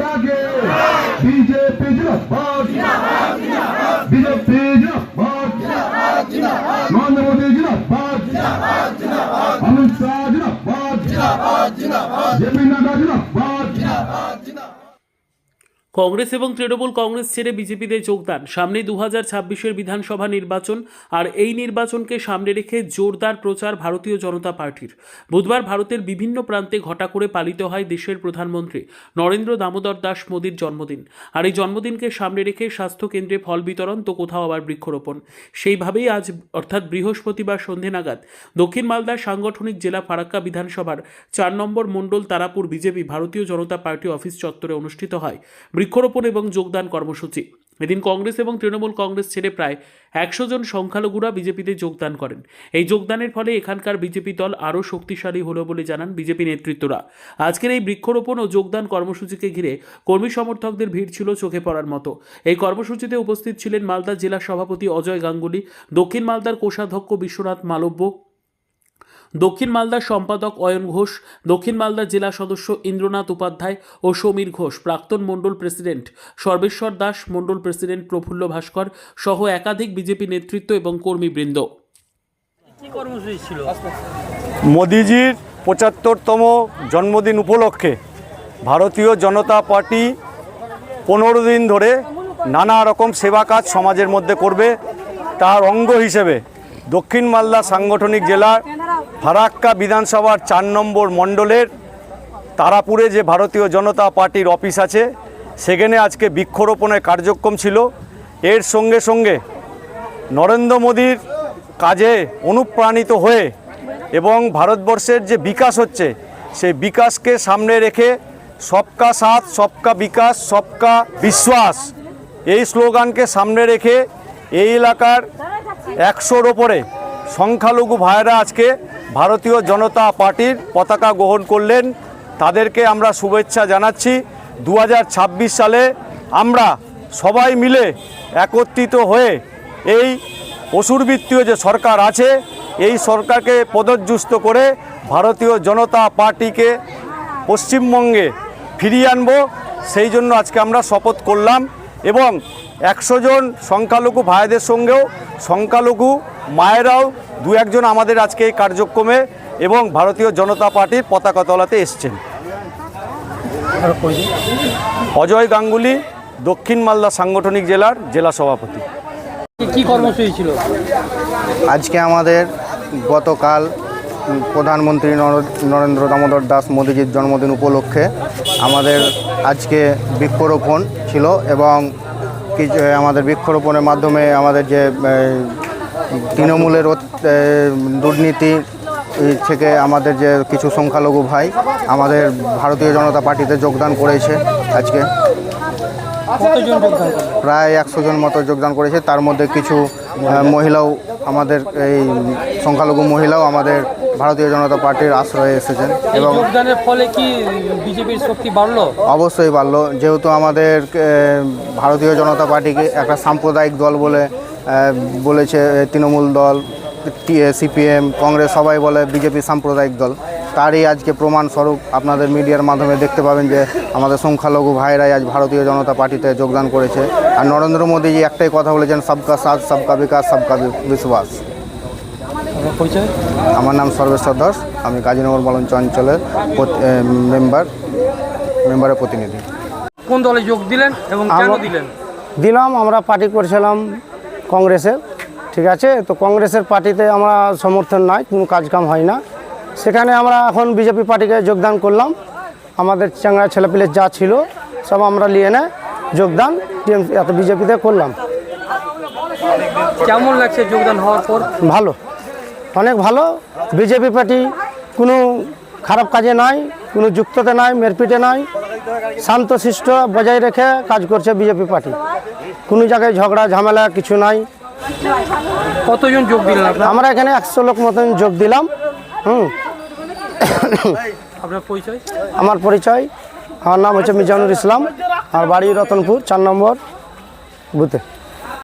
ডাকে বিজেপি জিন্দাবাদ। বিজেপি জিন্দাবাদ। নরেন্দ্র মোদী জিন্দাবাদ। অমিত শাহ জিন্দাবাদ। জেপি নাড্ডা জিন্দাবাদ কংগ্রেস এবং তৃণমূল কংগ্রেস ছেড়ে বিজেপিতে যোগদান। সামনে দু হাজার ছাব্বিশের বিধানসভা নির্বাচন, আর এই নির্বাচনকে সামনে রেখে জোরদার প্রচার ভারতীয় জনতা পার্টির। বুধবার ভারতের বিভিন্ন প্রান্তে ঘটা করে পালিত হয় দেশের প্রধানমন্ত্রী নরেন্দ্র দামোদর দাস মোদীর জন্মদিন। আর এই জন্মদিনকে সামনে রেখে স্বাস্থ্য কেন্দ্রে ফল বিতরণ তো কোথাও আবার বৃক্ষরোপণ। সেইভাবেই আজ, অর্থাৎ বৃহস্পতিবার সন্ধে নাগাদ, দক্ষিণ মালদার সাংগঠনিক জেলা ফারাক্কা বিধানসভার চার নম্বর মণ্ডল তারাপুর বিজেপি ভারতীয় জনতা পার্টি অফিস চত্বরে অনুষ্ঠিত হয়। বৃক্ষরোপণ এবং যোগদান কর্মসূচি। এদিন কংগ্রেস এবং তৃণমূল কংগ্রেস ছেড়ে প্রায় একশো জন সংখ্যালঘুরা বিজেপিতে যোগদান করেন। এই যোগদানের ফলে এখানকার বিজেপি দল আরও শক্তিশালী হলো বলে জানান বিজেপি নেতৃত্বরা। আজকের এই বৃক্ষরোপণ ও যোগদান কর্মসূচিকে ঘিরে কর্মী সমর্থকদের ভিড় ছিল চোখে পড়ার মতো। এই কর্মসূচিতে উপস্থিত ছিলেন মালদা জেলা সভাপতি অজয় গাঙ্গুলি, দক্ষিণ মালদার কোষাধ্যক্ষ বিশ্বনাথ মালব্য দক্ষিণ মালদার সম্পাদক অয়ন ঘোষ দক্ষিণ মালদা জেলা সদস্য ইন্দ্রনাথ উপাধ্যায় ও সমীর ঘোষ প্রাক্তন মণ্ডল প্রেসিডেন্ট সর্বেশ্বর দাস মণ্ডল প্রেসিডেন্ট প্রফুল্ল ভাস্কর সহ একাধিক বিজেপি নেতৃত্ব এবং কর্মীবৃন্দ। মোদিজির পঁচাত্তরতম জন্মদিন উপলক্ষে ভারতীয় জনতা পার্টি পনেরো দিন ধরে নানা রকম সেবা কাজ সমাজের মধ্যে করবে। তার অঙ্গ হিসেবে দক্ষিণ মালদা সাংগঠনিক জেলার ফারাক্কা বিধানসভার চার নম্বর মণ্ডলের তারাপুরে যে ভারতীয় জনতা পার্টির অফিস আছে, সেখানে আজকে বৃক্ষরোপণের কার্যক্রম ছিল। এর সঙ্গে সঙ্গে নরেন্দ্র মোদীর কাজে অনুপ্রাণিত হয়ে এবং ভারতবর্ষের যে বিকাশ হচ্ছে, সেই বিকাশকে সামনে রেখে সবকা সাথ, সবকা বিকাশ, সবকা বিশ্বাস এই স্লোগানকে সামনে রেখে এই এলাকার একশোর ওপরে সংখ্যালঘু ভাইয়েরা আজকে ভারতীয় জনতা পার্টির পতাকা গ্রহণ করলেন। তাদেরকে আমরা শুভেচ্ছা জানাচ্ছি। দু হাজার ছাব্বিশ সালে আমরা সবাই মিলে একত্রিত হয়ে এই অসুরবৃত্তীয় যে সরকার আছে, এই সরকারকে পদজ্যুস্ত করে ভারতীয় জনতা পার্টিকে পশ্চিমবঙ্গে ফিরিয়ে আনব। সেই জন্য আজকে আমরা শপথ করলাম এবং একশো জন সংখ্যালঘু ভাইদের সঙ্গেও সংখ্যালঘু মায়েরাও দু একজন আমাদের আজকে এই কার্যক্রমে এবং ভারতীয় জনতা পার্টির পতাকা তলাতে এসছেন। অজয় গাঙ্গুলি দক্ষিণ মালদা সাংগঠনিক জেলার জেলা সভাপতি। কি- কর্মসূচি ছিল? আজকে আমাদের গতকাল প্রধানমন্ত্রী নর- নরেন্দ্র দামোদর দাস মোদীজির জন্মদিন উপলক্ষে আমাদের আজকে বৃক্ষরোপণ ছিল এবং কিছু আমাদের বৃক্ষরোপণের মাধ্যমে আমাদের যে তৃণমূলের দুর্নীতি থেকে আমাদের যে কিছু সংখ্যালঘু ভাই আমাদের ভারতীয় জনতা পার্টিতে যোগদান করেছে আজকে। প্রায় একশো জন মতো যোগদান করেছে। তার মধ্যে কিছু মহিলাও আমাদের এই সংখ্যালঘু মহিলাও আমাদের ভারতীয় জনতা পার্টির আশ্রয়ে এসেছেন এবং যোগদানের ফলে কি বিজেপির শক্তি বাড়লো? অবশ্যই বাড়লো। যেহেতু আমাদের ভারতীয় জনতা পার্টিকে একটা সাম্প্রদায়িক দল বলে বলেছে তৃণমূল দল সিপিএম কংগ্রেস সবাই বলে বিজেপি সাম্প্রদায়িক দল। তারই আজকে প্রমাণস্বরূপ আপনাদের মিডিয়ার মাধ্যমে দেখতে পাবেন যে আমাদের সংখ্যালঘু ভাইরাই আজ ভারতীয় জনতা পার্টিতে যোগদান করেছে। আর নরেন্দ্র মোদীজি একটাই কথা বলেছেন সবকা সাথ সবকা বিকাশ সবকা বিশ্বাস। আমার নাম সর্বেশ্বর দাস আমি কাজীনগর বলঞ্চ অঞ্চলের মেম্বার মেম্বারের প্রতিনিধি। কোন দলে যোগ দিলেন এবং দিলেন? দিলাম আমরা পার্টি করছিলাম কংগ্রেসে। ঠিক আছে? তো কংগ্রেসের পার্টিতে আমরা সমর্থন নাই কোনো কাজকাম হয় না। সেখানে আমরা এখন বিজেপি পার্টিকে যোগদান করলাম। আমাদের চাঙ্গা ছেলেপিলে যা ছিল সব আমরা নিয়ে নে যোগদান এত বিজেপিতে করলাম। কেমন লাগছে যোগদান হওয়ার পর? ভালো। অনেক ভালো। বিজেপি পার্টি কোনো খারাপ কাজে নাই কোনো যুক্ততে নাই মেরপিটে নাই। শান্তশিষ্ট বজায় রেখে কাজ করছে বিজেপি পার্টি। কোনো জায়গায় ঝগড়া ঝামেলা কিছু নাই। কতজন যোগ দিলেন আমরা এখানে একশো লোক মতন যোগ দিলাম। হুম। আপনার পরিচয়? আমার পরিচয়। আমার নাম হচ্ছে মিজানুর ইসলাম। আর বাড়ি রতনপুর চার নম্বর বুথে।